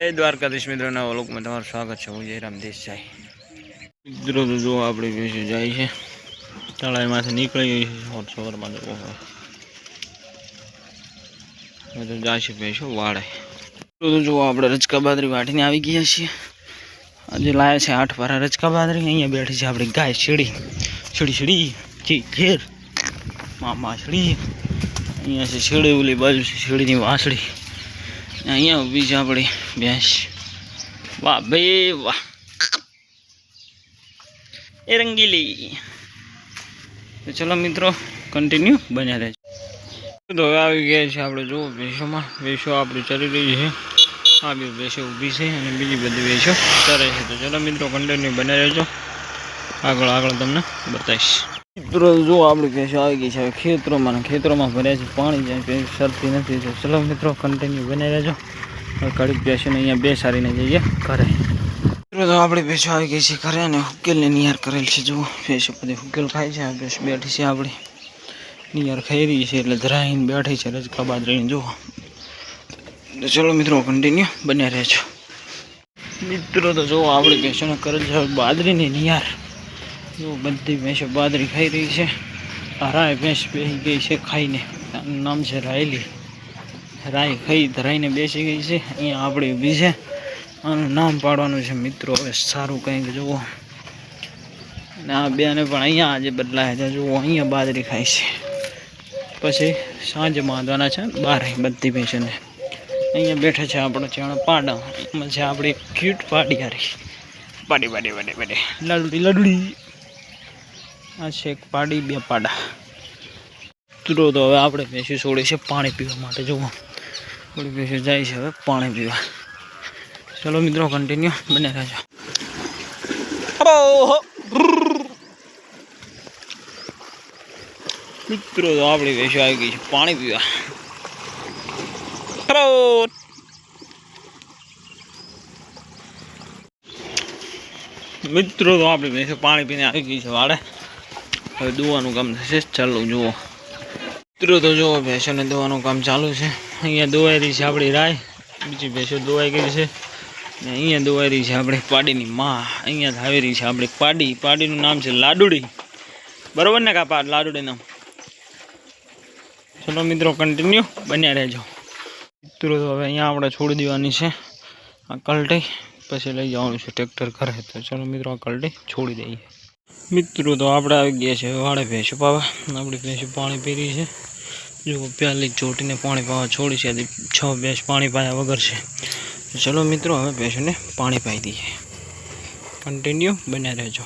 જય દ્વારકાધીશ મિત્રોના અવલોકમાં તમારું સ્વાગત છે. હું જયરામ દેસાઈ. મિત્રો, તો જો આપણે બેસી જાય છે તળાવમાંથી નીકળી ગઈ છે સવારમાં તો. હવે તો જાય છે ભેંસો વાળે. તો જો આપણે રચકા બાદરી વાટીને આવી ગયા છીએ. આજે લાયા છે આઠ પારા રચકા બાદરી અહીંયા બેઠી છે આપણી ગાય શેડી શેડી શેડી જી, ઘેર. મામા શેડી અહીંયા છે શેડી ઓલી બાજુ છે શેડીની વાસળી. અહીંયા ઊભી છે આપણી ભેંસ વાહ ભાઈ, વાહ. એ રંગીલી. ચલો મિત્રો કન્ટિન્યુ બન્યા રહે તો આવી ગયા છે આપણે, જુઓ ભેંસોમાં ભેંસો આપણી ચરી રહી છે. આ બી ભેંસો ઊભી છે અને બીજી બધી ભેંસો ચરે છે. તો ચલો મિત્રો કન્ટિન્યુ બન્યા રહેજો. આગળ આગળ તમને બતાવીશ. મિત્રો જો આપણી ભેંસો આવી ગઈ છે. ખેતરોમાં ખેતરોમાં ભર્યા છે. પાણી જાય સરતી નથી ચલો મિત્રો કન્ટિન્યુ બની રહેજો. કડીક ભેંસોને અહીંયા બે સારીને જઈએ ઘરે. મિત્રો, તો આપણી ભેંસો આવી ગઈ છે ઘરે અને હુકેલને નિયાર કરેલ છે. જુઓ, ભેંસો બધી હુકેલ ખાય છે. ભેંસ બેઠી છે આપણી. નિયાર ખાઈ રહી છે એટલે ધરાઈને બેઠી છે રજકા બાદરીને જુઓ. તો ચલો મિત્રો કન્ટિન્યુ બન્યા રહેજો. મિત્રો, તો જુઓ, આપણી ભેંસોને કરેલ છે બાદરીની નિહાર. જો બધી ભેંસો બાદરી ખાઈ રહી છે. આ રાય ભેંસ બેસી ગઈ છે ખાઈને. નામ છે રાયલી. રાય ખાઈ ધરાઈને બેસી ગઈ છે. અહીંયા આપણે ઊભી છે. આનું નામ પાડવાનું છે મિત્રો. હવે સારું કંઈક જુઓ. અને આ બેને પણ અહીંયા આજે બદલાયા છે. જુઓ અહીંયા બાજરી ખાય છે. પછી સાંજે બાંધવાના છે બારે બધી ભેંસોને. અહીંયા બેઠા છે આપણો ચેણો પાડા. એમાં છે આપણી ક્યુટ પાડી હારી પાડી પાડી પાડી પાડી. લડુડી લડુડી. આ છે એક પાડી બે પાડા. મિત્રો તો હવે આપણે ભેંસી છોડી છે પાણી પીવા માટે જુઓ. થોડી ભેંસી જાય છે હવે પાણી પીવા. ચલો મિત્રો કન્ટિન્યુ બને રહેજો. મિત્રો તો આપણી ભેંસો આવી ગઈ છે પાણી પીવા. મિત્રો તો આપણી ભેંસો પાણી પીને આવી ગઈ છે વાડે. હવે દોવાનું કામ થશે. ચાલુ જુઓ. મિત્રો, તો જુઓ, ભેંસોને દોવાનું કામ ચાલુ છે. અહીંયા દોવાઈ રહી છે આપણી રાય. બીજી ભેંસો દોવાઈ ગઈ છે. ને અહીંયા દોવાઈ રહી છે આપણી પાડીની માં. અહીંયા આવી રહી છે આપણી પાડી. પાડીનું નામ છે લાડુડી. બરોબર ને કાપા લાડુડી નામ. ચલો મિત્રો કન્ટિન્યુ બન્યા રહેજો. મિત્રો, તો હવે અહીંયા આપણે છોડી દેવાની છે આ કલટી. પછી લઈ જવાનું છે ટ્રેક્ટર ઘરે. તો ચલો મિત્રો, આ કલટી છોડી દઈએ. મિત્રો તો આપણે આવી ગયા છે વાળે ભેંસો પાવા. આપણી ભેંસો પાણી પીરી છે. જો પ્યાલી ચોટીને પાણી પાવા છોડી છે છ ભેંસ પાણી પાયા વગર છે. ચલો મિત્રો, હવે ભેંસોને પાણી પાઈ દઈએ. કન્ટિન્યુ બન્યા રહેજો.